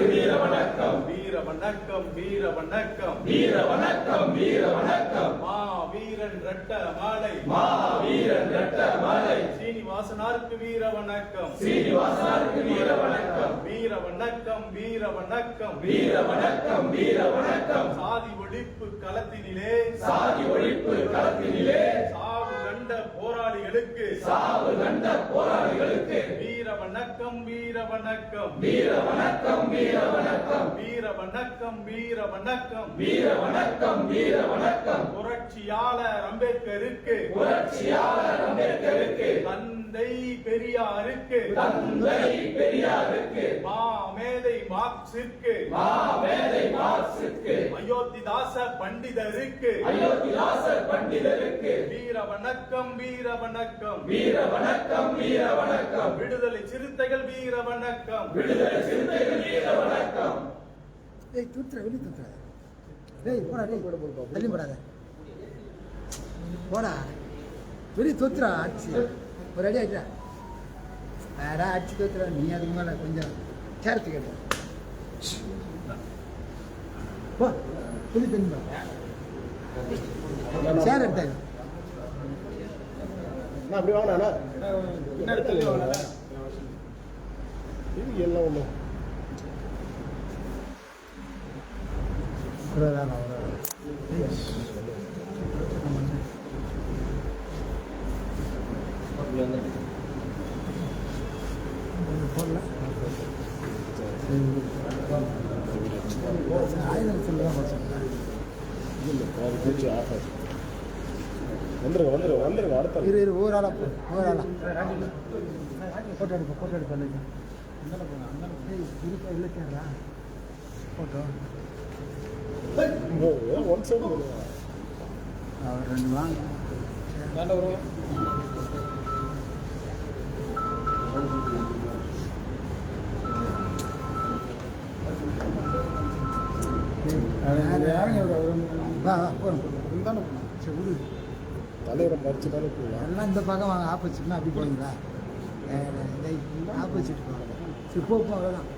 வீர வணக்கம் வீர வணக்கம் வீர வணக்கம் வீர வணக்கம் வீர வணக்கம் மா வீரன் ரட்ட மாலை. மா வீரன் ரட்ட மாலை. சீனிவாசனாருக்கு வீர வணக்கம் சீனிவாசனாருக்கு வீர வணக்கம் வீர வணக்கம் வீர வணக்கம் வீர வணக்கம் வீர வணக்கம் சாதி ஒழிப்பு களத்தினிலே. சாதி ஒழிப்பு களத்தினிலே. சாவு கண்ட போராளிகளுக்கு. சாவு கண்ட போராளிகளுக்கு. வீர வணக்கம் வீர வணக்கம். வீர வணக்கம் வீர வணக்கம். வீர வணக்கம் வீர வணக்கம். வீர வணக்கம் வீர வணக்கம். புரட்சியாளர் அம்பேத்கருக்கு. புரட்சியாளர் அம்பேத்கருக்கு. தந்தை பெரியாருக்கு. தந்தை பெரியாருக்கு. மா மேதை மார்க்சிற்கு மா மேதை அயோத்திதாச பண்டிதருக்கு. அயோத்திதாசர் பண்டிதருக்கு. வீர வணக்கம் வீர வணக்கம் வீர வணக்கம் வீர வணக்கம் விடுதலை சிறுத்தைகள் வீர வணக்கம் விடுதலை சிறுத்தைகள் வீர வணக்கம் டேய் தூத்துற வெளியே தூத்துற. டேய் போடா டேய். தள்ளி போடாத. போடா. வெளியே தூத்துறா அடிச்சு ஒரு அடி ஆயிட்டா. வேற அடிச்சு தூத்துற. நீ அதுக்கு மேலே கொஞ்சம் சேர்த்து கேட்ட. போ. புது பெண்பா சேர் எடுத்தாங்க நான் அப்படி வாங்கினா என்ன இடத்துல இது எல்லாம் ஒன்று போடல ஆயிரம் சொல்லுதான் சொன்னேன் இல்லை அது பூச்சி ஆகாது வந்துருங்க வந்துருங்க வந்துருங்க அடுத்த இரு இரு ஒரு ஆளா. ஒரு ஆளா ஃபோட்டோ எடுப்போம் ஃபோட்டோ எடுப்போம் இல்லை இருப்பா இல்லை கேட்குறா ஃபோட்டோ ஒன் சைடு அவர் ரெண்டு வாங்க. தலைவரை மறிச்சு போகலாம் எல்லாம் இந்த பக்கம் வாங்க ஆப்போசிட்னா அப்படி போவீங்களா ஆப்போசிட் போவாங்க சரி போ அவ்வளோதான்